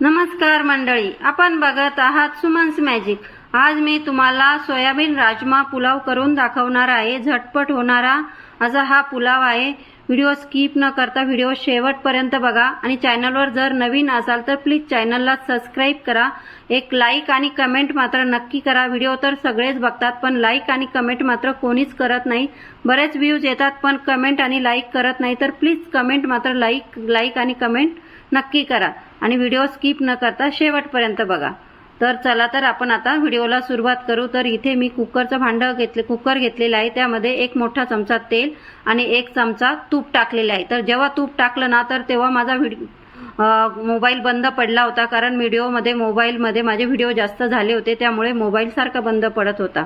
नमस्कार मंडळी आपण बघत आहात सुमन्स मॅजिक. आज मी तुम्हाला सोयाबीन राजमा पुलाव करून दाखवणार आहे झटपट होणारा असा हा पुलाव आहे. व्हिडिओ स्किप न करता व्हिडिओ शेवटपर्यंत बघा. आणि चॅनलवर जर नवीन असाल तर प्लीज चॅनलला सबस्क्राईब करा. एक लाईक आणि कमेंट मात्र नक्की करा. व्हिडिओ तर सगळेच बघतात पण लाईक आणि कमेंट मात्र कोणीच करत नाही. बरेच व्ह्यूज येतात पण कमेंट आणि लाईक करत नाही. तर प्लीज कमेंट मात्र लाईक लाईक आणि कमेंट नक्की करा. आणि व्हिडिओ स्किप न करता शेवटपर्यंत बघा. तर चला तर आपण आता व्हिडिओला सुरुवात करू. तर इथे मी कुकरचं भांडं घेतले कुकर घेतलेलं आहे. त्यामध्ये एक मोठा चमचा तेल आणि एक चमचा तूप टाकलेला आहे. तर जेव्हा तूप टाकलं ना तर तेव्हा माझा व्हिडिओ मोबाईल बंद पडला होता. कारण व्हिडिओमध्ये मोबाईलमध्ये माझे व्हिडिओ जास्त झाले होते. त्यामुळे मोबाईलसारखा बंद पडत होता.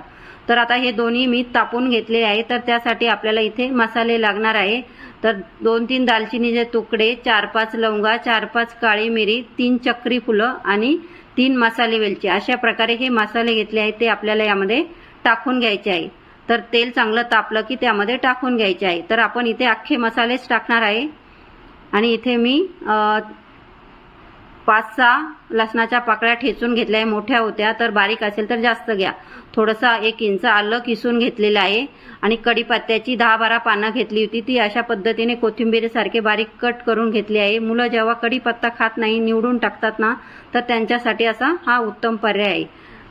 तर आता हे दोन्ही मी तापून घेतले आहे. तर त्यासाठी आपल्याला इथे मसाले लागणार आहे. तर दोन तीन दालचिनीचे तुकडे चार पाच लवंगा चार पाच काळी मिरी तीन चक्री फुलं आणि तीन मसाले वेलची. अशा प्रकारे हे मसाले घेतले आहेत ते आपल्याला यामध्ये टाकून घ्यायचे आहे. तर तेल चांगलं तापलं की त्यामध्ये टाकून घ्यायचे आहे. तर आपण इथे अख्खे मसालेच टाकणार आहे. आणि इथे मी पाच सहा लसणाच्या पाकळ्या ठेचून घेतल्या. आहे मोठ्या होत्या तर बारीक असेल तर जास्त घ्या. थोडंसं एक इंच आलं किसून घेतलेलं आहे. आणि कढीपत्त्याची दहा बारा पानं घेतली होती. ती अशा पद्धतीने कोथिंबीरीसारखे बारीक कट करून घेतली आहे. मुलं जेव्हा कढीपत्ता खात नाही निवडून टाकतात ना तर त्यांच्यासाठी असा हा उत्तम पर्याय आहे.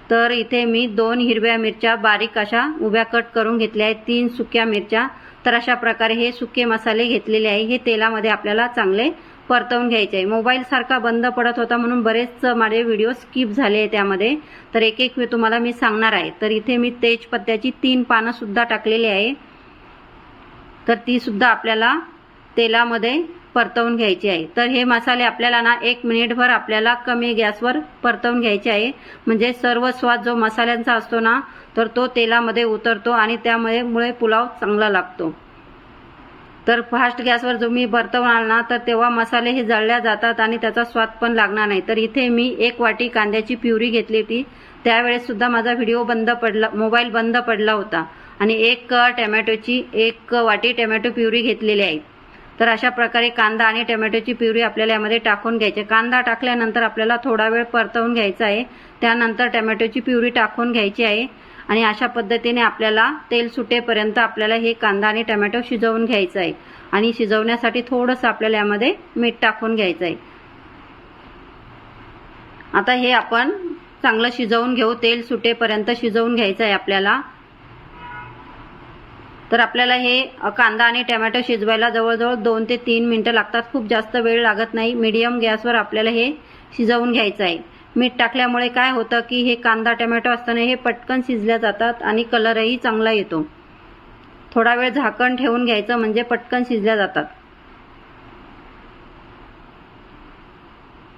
तर इथे मी दोन हिरव्या मिरच्या बारीक अशा उभ्या कट करून घेतल्या आहेत. तीन सुक्या मिरच्या तर अशा प्रकारे हे सुके मसाले घेतलेले आहे. हे तेलामध्ये आपल्याला चांगले परतवून घ्यायचे आहे. मोबाईल सारखा बंद पडत होता म्हणून बरेच माझे व्हिडिओ स्किप झाले आहे त्यामध्ये. तर एक एक तुम्हाला मी सांगणार आहे. तर इथे मी तेजपत्त्याची तीन पानं सुद्धा टाकलेली आहे. तर ती सुद्धा आपल्याला तेलामध्ये परतवून घ्यायचे आहे. तर हे मसाले आपल्याला ना एक मिनिटभर आपल्याला कमी गॅसवर परतवून घ्यायचे आहे. म्हणजे सर्व स्वाद जो मसाल्यांचा असतो ना तर तो तेलामध्ये उतरतो आणि त्यामुळे मुळे पुलाव चांगला लागतो. तर फास्ट गॅसवर जो मी परतवणार ना तर तेव्हा मसाले हे जळल्या जातात आणि त्याचा स्वाद पण लागणार नाही. तर इथे मी एक वाटी कांद्याची प्युरी घेतली होती. त्यावेळेस सुद्धा माझा व्हिडिओ बंद पडला मोबाईल बंद पडला होता. आणि एक टमॅटोची एक वाटी टॅमॅटो प्युरी घेतलेली आहे. तर अशा प्रकारे कांदा आणि टोमॅटोची प्युरी आपल्याला यामध्ये टाकून घ्यायची. कांदा टाकल्यानंतर आपल्याला थोडा वेळ परतवून घ्यायचा आहे. त्यानंतर टोमॅटोची प्युरी टाकून घ्यायची आहे. आणि अशा पद्धतीने आपल्याला तेल सुटेपर्यंत आपल्याला हे कांदा आणि टोमॅटो शिजवून घ्यायचं आहे. आणि शिजवण्यासाठी थोडंसं आपल्याला यामध्ये मीठ टाकून घ्यायचं आहे. आता हे आपण चांगलं शिजवून घेऊ. तेल सुटेपर्यंत शिजवून घ्यायचं आहे आपल्याला. तर आपल्याला हे कांदा आणि टमॅटो शिजवायला जवळजवळ दोन ते तीन मिनटं लागतात. खूप जास्त वेळ लागत नाही. मीडियम गॅसवर आपल्याला हे शिजवून घ्यायचं आहे. मीठ टाकल्यामुळे काय होतं की हे कांदा टमॅटो असताना हे पटकन शिजल्या जातात आणि कलरही चांगला येतो. थोडा वेळ झाकण ठेवून घ्यायचं म्हणजे पटकन शिजल्या जातात.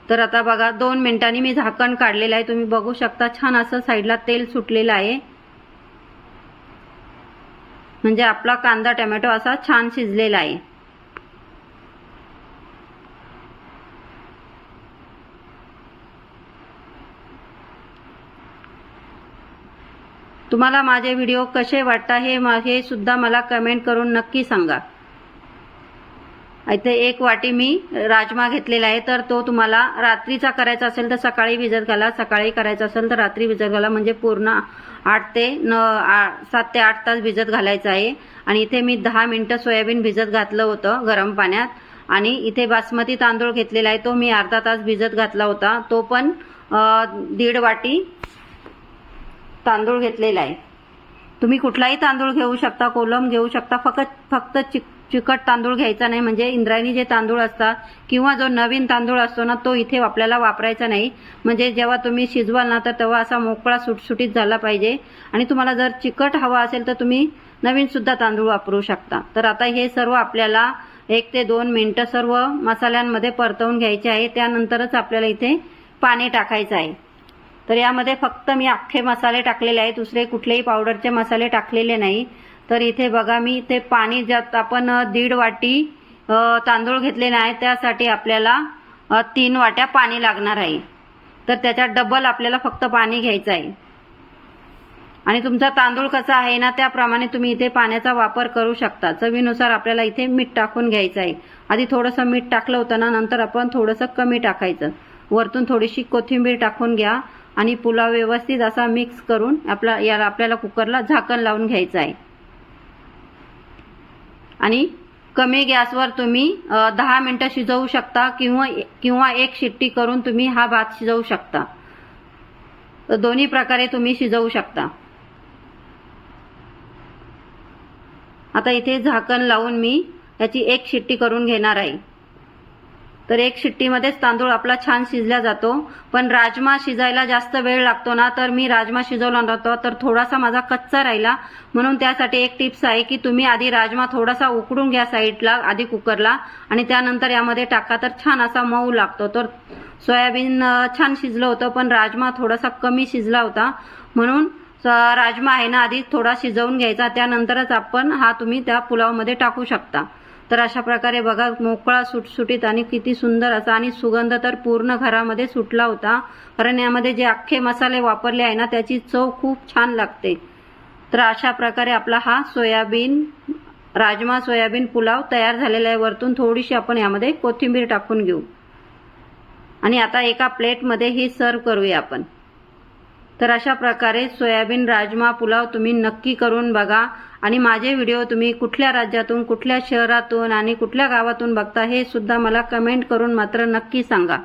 तर आता बघा दोन मिनिटांनी मी झाकण काढलेलं आहे. तुम्ही बघू शकता छान असं साईडला तेल सुटलेलं आहे. म्हणजे आपला कांदा टोमॅटो असा छान शिजलेला आहे. तुम्हाला माझे व्हिडिओ कसे वाटता हे हे सुद्धा मला कमेंट करून नक्की सांगा. इथे एक वाटी मी राजमा घेतलेला आहे. तर तो तुम्हाला रात्रीचा करायचा असेल तर सकाळी भिजत घाला. सकाळी करायचा असेल तर रात्री भिजत घाला. म्हणजे पूर्ण आठ ते न आ- सात ते आठ तास भिजत घालायचं आहे. आणि इथे मी दहा मिनटं सोयाबीन भिजत घातलं होतं गरम पाण्यात. आणि इथे बासमती तांदूळ घेतलेला आहे. तो मी अर्धा तास भिजत घातला होता. तो पण दीड वाटी तांदूळ घेतलेला आहे. तुम्ही कुठलाही तांदूळ घेऊ शकता कोलम घेऊ शकता. फक्त फक्त चिक चिकट तांदूळ घ्यायचा नाही. म्हणजे इंद्रायणी जे तांदूळ असतात किंवा जो नवीन तांदूळ असतो ना तो इथे आपल्याला वापरायचा नाही. म्हणजे जेव्हा तुम्ही शिजवाल ना तर तेव्हा असा मोकळा सुटसुटीत झाला पाहिजे. आणि तुम्हाला जर चिकट हवा असेल तर तुम्ही नवीन सुद्धा तांदूळ वापरू शकता. तर आता हे सर्व आपल्याला एक ते दोन मिनटं सर्व मसाल्यांमध्ये परतवून घ्यायचे आहे. त्यानंतरच आपल्याला इथे पाणी टाकायचं आहे. तर यामध्ये फक्त मी अख्खे मसाले टाकलेले आहे दुसरे कुठलेही पावडरचे मसाले टाकलेले नाही. तर इथे बघा मी ते पाणी ज्यात आपण दीड वाटी तांदूळ घेतलेले आहे त्यासाठी आपल्याला तीन वाट्या पाणी लागणार आहे. तर त्याच्यात डबल आपल्याला फक्त पाणी घ्यायचं आहे. आणि तुमचा तांदूळ कसा आहे ना त्याप्रमाणे तुम्ही इथे पाण्याचा वापर करू शकता. चवीनुसार आपल्याला इथे मीठ टाकून घ्यायचं आहे. आधी थोडंसं मीठ टाकलं होतं ना नंतर आपण थोडंसं कमी टाकायचं. वरतून थोडीशी कोथिंबीर टाकून घ्या आणि पुलाव व्यवस्थित असा मिक्स करून आपला याला आपल्याला कुकरला झाकण लावून घ्यायचं आहे. आणि कमी गॅसवर तुम्ही दहा मिनटं शिजवू शकता किंवा किंवा एक शिट्टी करून तुम्ही हा भात शिजवू शकता. तर दोन्ही प्रकारे तुम्ही शिजवू शकता. आता इथे झाकण लावून मी याची एक शिट्टी करून घेणार आहे. तर एक शिट्टीमध्येच तांदूळ आपला छान शिजला जातो. पण राजमा शिजायला जास्त वेळ लागतो ना तर मी राजमा शिजवला नव्हता तर थोडासा माझा कच्चा राहिला. म्हणून त्यासाठी एक टिप्स आहे की तुम्ही आधी राजमा थोडासा उकडून घ्या साईडला आधी कुकरला आणि त्यानंतर यामध्ये टाका तर छान असा मऊ लागतो. तर सोयाबीन छान शिजलं होतं पण राजमा थोडासा कमी शिजला होता. म्हणून राजमा आहे ना आधी थोडा शिजवून घ्यायचा त्यानंतरच आपण हा तुम्ही त्या पुलावमध्ये टाकू शकता. तर अशा प्रकारे बघा मोकळा सुटसुटीत आणि किती सुंदर असा आणि सुगंध तर पूर्ण घरामध्ये सुटला होता. कारण यामध्ये जे अख्खे मसाले वापरले आहे ना त्याची चव खूप छान लागते. तर अशा प्रकारे आपला हा सोयाबीन राजमा सोयाबीन पुलाव तयार झालेला आहे. वरतून थोडीशी आपण यामध्ये कोथिंबीर टाकून घेऊ. आणि आता एका प्लेटमध्ये ही सर्व करूया आपण. तर अशा प्रकारे सोयाबीन राजमा पुलाव तुम्ही नक्की करून बघा. आणि माझे व्हिडिओ तुम्ही कुठल्या राज्यातून कुठल्या शहरातून आणि कुठल्या गावातून बघता हे सुद्धा मला कमेंट करून मात्र नक्की सांगा.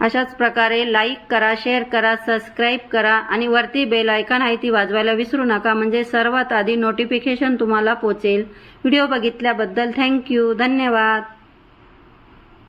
अशाच प्रकारे लाईक करा शेअर करा सबस्क्राईब करा आणि वरती बेल आयकॉन आहे ती वाजवायला विसरू नका. म्हणजे सर्वात आधी नोटिफिकेशन तुम्हाला पोचेल. व्हिडिओ बघितल्याबद्दल थँक्यू धन्यवाद.